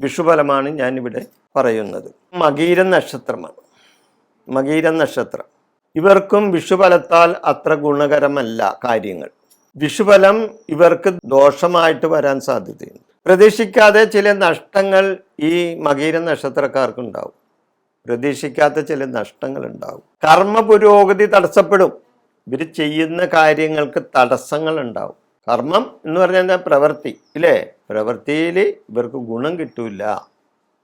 വിഷുഫലമാണ് ഞാനിവിടെ പറയുന്നത്. മകീര നക്ഷത്രമാണ്. മകീര നക്ഷത്രം. ഇവർക്കും വിഷുഫലത്താൽ അത്ര ഗുണകരമല്ല കാര്യങ്ങൾ. വിഷുഫലം ഇവർക്ക് ദോഷമായിട്ട് വരാൻ സാധ്യതയുണ്ട്. പ്രതീക്ഷിക്കാതെ ചില നഷ്ടങ്ങൾ ഈ മകീര നക്ഷത്രക്കാർക്കുണ്ടാവും. പ്രതീക്ഷിക്കാത്ത ചില നഷ്ടങ്ങൾ ഉണ്ടാവും. കർമ്മ പുരോഗതി തടസ്സപ്പെടും. ഇവർ ചെയ്യുന്ന കാര്യങ്ങൾക്ക് തടസ്സങ്ങൾ ഉണ്ടാവും. കർമ്മം എന്ന് പറഞ്ഞാൽ എന്താ? പ്രവൃത്തി ഇല്ലേ? പ്രവൃത്തിയിൽ ഇവർക്ക് ഗുണം കിട്ടൂല.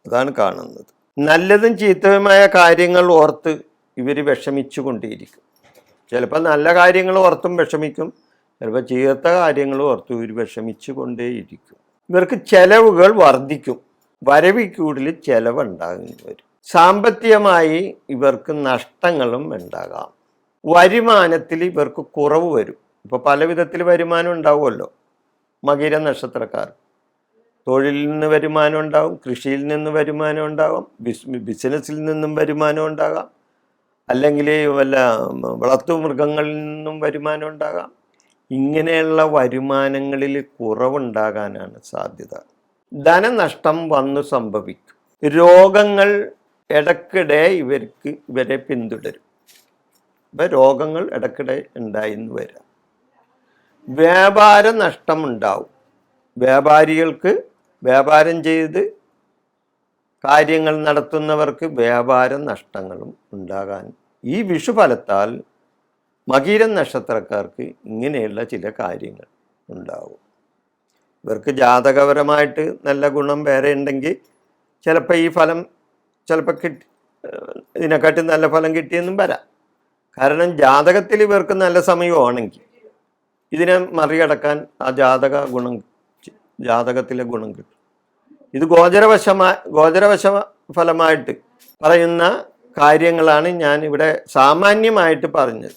അതാണ് കാണുന്നത്. നല്ലതും ചീത്തവുമായ കാര്യങ്ങൾ ഓർത്ത് ഇവർ വിഷമിച്ചു കൊണ്ടേയിരിക്കും ചിലപ്പോൾ നല്ല കാര്യങ്ങൾ ഓർത്തും വിഷമിക്കും. ചിലപ്പോൾ ചീത്ത കാര്യങ്ങൾ ഓർത്തും ഇവർ വിഷമിച്ചു കൊണ്ടേയിരിക്കും ഇവർക്ക് ചെലവുകൾ വർദ്ധിക്കും. വരവിൽ കൂടുതൽ സാമ്പത്തികമായി ഇവർക്ക് നഷ്ടങ്ങളും ഉണ്ടാകാം. വരുമാനത്തിൽ ഇവർക്ക് കുറവ് വരും. ഇപ്പോൾ പല വിധത്തിൽ വരുമാനം ഉണ്ടാവുമല്ലോ. മകീര നക്ഷത്രക്കാർ. തൊഴിലിൽ നിന്ന് വരുമാനം ഉണ്ടാവും കൃഷിയിൽ നിന്ന് വരുമാനം ഉണ്ടാകും ബിസിനസ്സിൽ നിന്നും വരുമാനം ഉണ്ടാകാം അല്ലെങ്കിൽ വല്ല വളർത്തു മൃഗങ്ങളിൽ നിന്നും വരുമാനം ഉണ്ടാകാം. ഇങ്ങനെയുള്ള വരുമാനങ്ങളിൽ കുറവുണ്ടാകാനാണ് സാധ്യത. ധനനഷ്ടം വന്നു സംഭവിക്കും. രോഗങ്ങൾ ഇടയ്ക്കിടെ ഇവർക്ക് ഇവരെ പിന്തുടരും. ഇപ്പം രോഗങ്ങൾ ഇടയ്ക്കിടെ ഉണ്ടായിന്ന് വരാം. വ്യാപാര നഷ്ടമുണ്ടാവും. വ്യാപാരികൾക്ക് വ്യാപാരം ചെയ്ത് കാര്യങ്ങൾ നടത്തുന്നവർക്ക് വ്യാപാര നഷ്ടങ്ങളും ഉണ്ടാകാൻ ഈ വിഷുഫലത്താൽ മകീര നക്ഷത്രക്കാർക്ക് ഇങ്ങനെയുള്ള ചില കാര്യങ്ങൾ ഉണ്ടാവും. ഇവർക്ക് ജാതകപരമായിട്ട് നല്ല ഗുണം വേറെ ഉണ്ടെങ്കിൽ ചിലപ്പോൾ ഈ ഫലം ചിലപ്പോൾ കിട്ടി ഇതിനെക്കാട്ടി നല്ല ഫലം കിട്ടിയെന്നും വരാം. കാരണം ജാതകത്തിൽ ഇവർക്ക് നല്ല സമയമാണെങ്കിൽ ഇതിനെ മറികടക്കാൻ ആ ജാതക ഗുണം ജാതകത്തിലെ ഗുണം കിട്ടും. ഇത് ഗോചരവശമാ ഗോചരവശ ഫലമായിട്ട് പറയുന്ന കാര്യങ്ങളാണ് ഞാൻ ഇവിടെ സാമാന്യമായിട്ട് പറഞ്ഞത്.